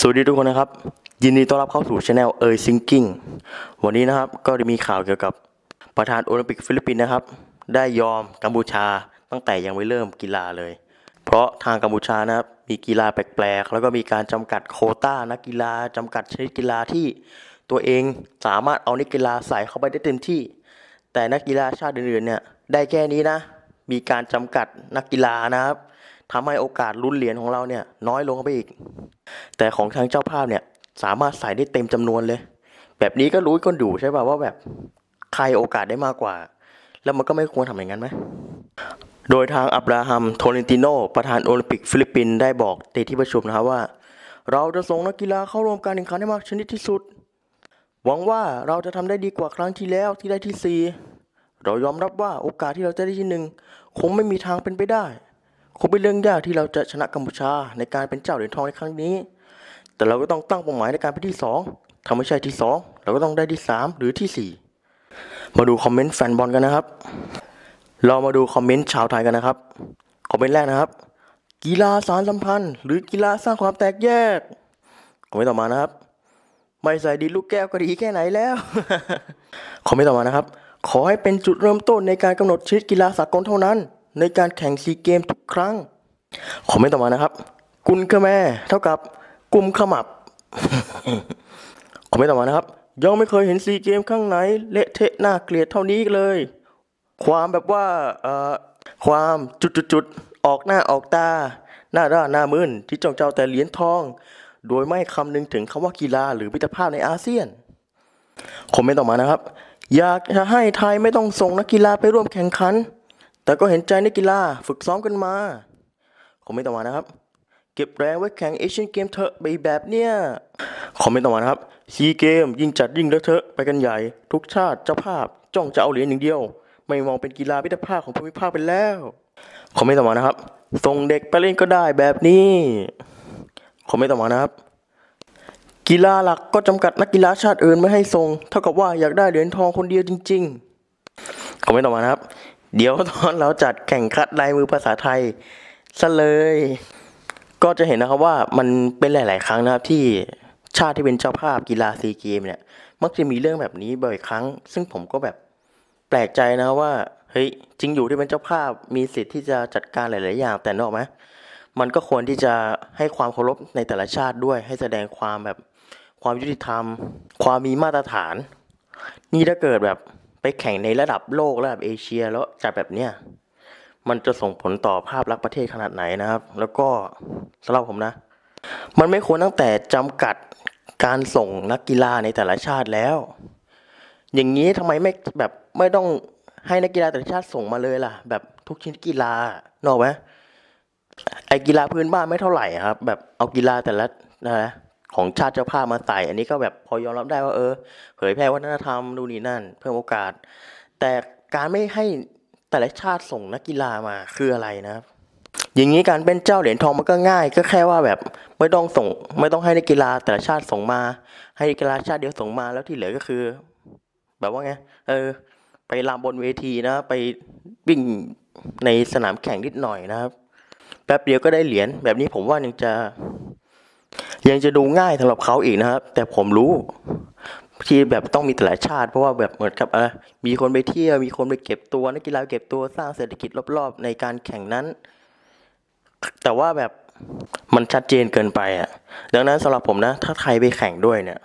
สวัสดีทุกคนนะครับ ยินดีต้อนรับเข้าสู่ช anel เอยซิงกิ้งวันนี้นะครับก็ได้มีข่าวเกี่ยวกับประธานโอลิมปิกฟิลิปปินส์นะครับ ได้ยอมกัมพูชาตั้งแต่ยังไม่เริ่มกีฬาเลย เพราะทางกัมพูชานะครับมีกีฬาแปลกๆ แล้วก็มีการจำกัดโคต้านักกีฬาจำกัดชนิดกีฬาที่ตัวเองสามารถเอานักกีฬาใส่เข้าไปได้เต็มที่ แต่นักกีฬาชาติอื่นๆเนี่ยได้แค่นี้นะ มีการจำกัดนักกีฬานะครับทำให้โอกาสลุ้นเหรียญของเราเนี่ยน้อยลงไปอีก แต่ของทางเจ้าภาพเนี่ยสามารถใส่ได้เต็มจำนวนเลย แบบนี้ก็รู้กันดูใช่ป่ะว่าแบบใครโอกาสได้มากกว่า แล้วมันก็ไม่ควรทำอย่างนั้นไหมโดยทางอับราฮัมโทเลนติโน ประธานโอลิมปิกฟิลิปปินส์ได้บอกในที่ประชุมนะครับว่า เราจะส่งนักกีฬาเข้าร่วมการแข่งขันให้มากชนิดที่สุด หวังว่าเราจะทำได้ดีกว่าครั้งที่แล้วที่ได้ที่สี่เรายอมรับว่าโอกาสที่เราจะได้ที่หนึ่งคงไม่มีทางเป็นไปได้ คงเป็นเรื่องยากที่เราจะชนะกัมพูชาในการเป็นเจ้าเหรียญทองในครั้งนี้ แต่เราก็ต้องตั้งเป้าหมายในการเป็นที่สองถ้าไม่ใช่ที่สองเราก็ต้องได้ที่สามหรือที่สี่มาดูคอมเมนต์แฟนบอลกันนะครับ เรามาดูคอมเมนต์ชาวไทยกันนะครับ คอมเมนต์แรกนะครับ กีฬาสารสัมพันธ์ หรือกีฬาสร้างความแตกแยก คอมเมนต์ต่อมานะครับ ไม่ใส่ดีลูกแก้วก็ดีแค่ไหนแล้ว คอมเมนต์ต่อมานะครับ ขอให้เป็นจุดเริ่มต้นในการกำหนดชนิดกีฬาสากลเท่านั้น ในการแข่งซีเกมทุกครั้ง คอมเมนต์ต่อมานะครับ กุลขแม่เท่ากับ กลุ่มขมับคอมเมนต์ต่อมานะครับ ยังไม่เคยเห็นซีเกมข้างไหน เละเทะน่าเกลียดเท่านี้เลย ความแบบว่าเอ่อความจุดๆๆออกหน้าออกตา หน้าด้านหน้ามึนที่จ้องเจ้าแต่เหรียญทอง โดยไม่คำนึงถึงคำว่ากีฬาหรือมิตรภาพในอาเซียนคอมเมนต์ต่อมานะครับ อยากจะให้ไทยไม่ต้องส่งนักกีฬาไปร่วมแข่งขัน แต่ก็เห็นใจนักกีฬาฝึกซ้อมกันมาคอมเมนต์ต่อมานะครับ เก็บแรงไว้แข่งเอเชียนเกมเถอะไปแบบเนี้ยคอมเมนต์ต่อมานะครับซีเกมยิ่งจัดยิ่งเลอะเทอะไปกันใหญ่ ทุกชาติเจ้าภาพจ้องจะเอาเหรียญอย่างเดียว ไม่มองเป็นกีฬามิตรภาพของภูมิภาคไปแล้วคอมเมนต์ต่อมานะครับส่งเด็กไปเล่นก็ได้แบบนี้คอมเมนต์ต่อมานะครับ กีฬาหลักก็จำกัดนักกีฬาชาติอื่นไม่ให้ส่งเท่ากับว่าอยากได้เหรียญทองคนเดียวจริง ๆคอมเมนต์ต่อมานะครับ เดี๋ยวตอนเราจัดแข่งขันลายมือภาษาไทยซะเลย ก็จะเห็นนะครับว่ามันเป็นหลาย ๆ ครั้งนะครับที่ชาติที่เป็นเจ้าภาพกีฬาซีเกมเนี่ย มักจะมีเรื่องแบบนี้บ่อยครั้ง ซึ่งผมก็แบบแปลกใจนะว่าเฮ้ยจริงอยู่ที่เป็นเจ้าภาพมีสิทธิ์ที่จะจัดการหลาย ๆ อย่างแต่นอกไหมมันก็ควรที่จะให้ความเคารพในแต่ละชาติด้วย ให้แสดงความแบบความยุติธรรม ความมีมาตรฐาน นี่ถ้าเกิดแบบไปแข่งในระดับโลกระดับเอเชียแล้วจัดแบบเนี้ย มันจะส่งผลต่อภาพลักษณ์ประเทศขนาดไหนนะครับ แล้วก็สำหรับผมนะ มันไม่ควรตั้งแต่จำกัดการส่งนักกีฬาในแต่ละชาติแล้ว อย่างนี้ทำไมไม่แบบไม่ต้องให้นักกีฬาแต่ละชาติส่งมาเลยล่ะ แบบทุกชนิดกีฬานออกไหมไอกีฬาพื้นบ้านไม่เท่าไหร่ครับ แบบเอากีฬาแต่ละนะของชาติเจ้าภาพมาใส่ อันนี้ก็แบบพอยอมรับได้ว่าเออ เผยแพร่วัฒนธรรมดูนี่นั่น เพิ่มโอกาส แต่การไม่ให้ แต่ละชาติส่งนักกีฬามาคืออะไรนะครับ อย่างนี้การเป็นเจ้าเหรียญทองมันก็ง่าย ก็แค่ว่าแบบไม่ต้องส่ง ไม่ต้องให้นักกีฬาแต่ละชาติส่งมา ให้นักกีฬาชาติเดียวส่งมาแล้วที่เหลือก็คือ แบบว่าไงเออ ไปรำบนเวทีนะ ไปวิ่งในสนามแข่งนิดหน่อยนะครับแป๊บเดียวก็ได้เหรียญแบบนี้ผมว่ายังจะ ยังจะดูง่ายสำหรับเขาอีกนะครับ แต่ผมรู้ ที่แบบต้องมีแต่ละชาติเพราะว่าแบบเหมือนกับเออมีคนไปเที่ยวมีคนไปเก็บตัวนักกีฬาเก็บตัวสร้างเศรษฐกิจรอบๆ ในการแข่งนั้น แต่ว่าแบบมันชัดเจนเกินไปอะ ดังนั้นสำหรับผมนะ ถ้าไทยไปแข่งด้วยเนี่ย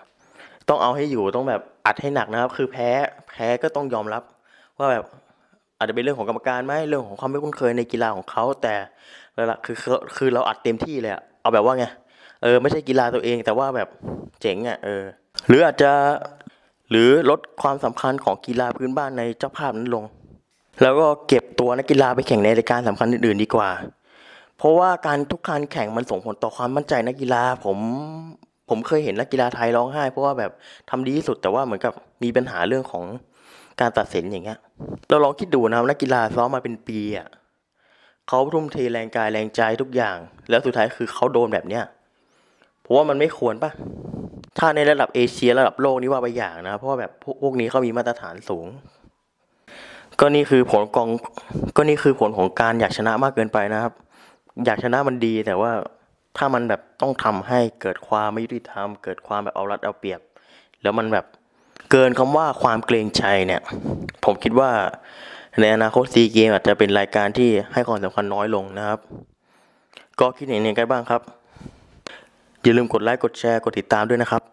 ต้องเอาให้อยู่ต้องแบบอัดให้หนักนะครับ คือแพ้แพ้ก็ต้องยอมรับ ว่าแบบอาจจะเป็นเรื่องของกรรมการไหมเรื่องของความไม่คุ้นเคยในกีฬาของเขาแต่หลักๆคือคือคือเราอัดเต็มที่เลยอะเอาแบบว่าไงเออไม่ใช่กีฬาตัวเอง แต่ว่าแบบเจ๋งอะเออหรืออาจจะ หรือลดความสำคัญของกีฬาพื้นบ้านในเจ้าภาพนั้นลง แล้วก็เก็บตัวนักกีฬาไปแข่งในรายการสำคัญอื่นๆดีกว่า เพราะว่าการทุกการแข่งมันส่งผลต่อความมั่นใจนักกีฬาผมผมเคยเห็นนักกีฬาไทยร้องไห้ เพราะว่าแบบทำดีที่สุดแต่ว่าเหมือนกับมีปัญหาเรื่องของการตัดสินอย่างเงี้ย เราลองคิดดูนะครับนักกีฬาซ้อมมาเป็นปีอะเขาทุ่มเทแรงกายแรงใจทุกอย่าง แล้วสุดท้ายคือเขาโดนแบบเนี้ยผมว่ามันไม่ควรปะ ถ้าในระดับเอเชียระดับโลกนี่ว่าไปอย่างนะ เพราะแบบพวกนี้เขามีมาตรฐานสูง ก็นี่คือผลกอง ก็นี่คือผลของการอยากชนะมากเกินไปนะครับ อยากชนะมันดีแต่ว่าถ้ามันแบบต้องทำให้เกิดความไม่ยุติธรรม เกิดความแบบเอารัดเอาเปรียบ แล้วมันแบบเกินคำว่าความเกรงใจเนี่ย ผมคิดว่าในอนาคตซีเกมอาจจะเป็นรายการที่ให้ความสำคัญน้อยลงนะครับ ก็คิดเห็นยังไงกันบ้างครับ อย่าลืมกดไลค์กดแชร์กดติดตามด้วยนะครับ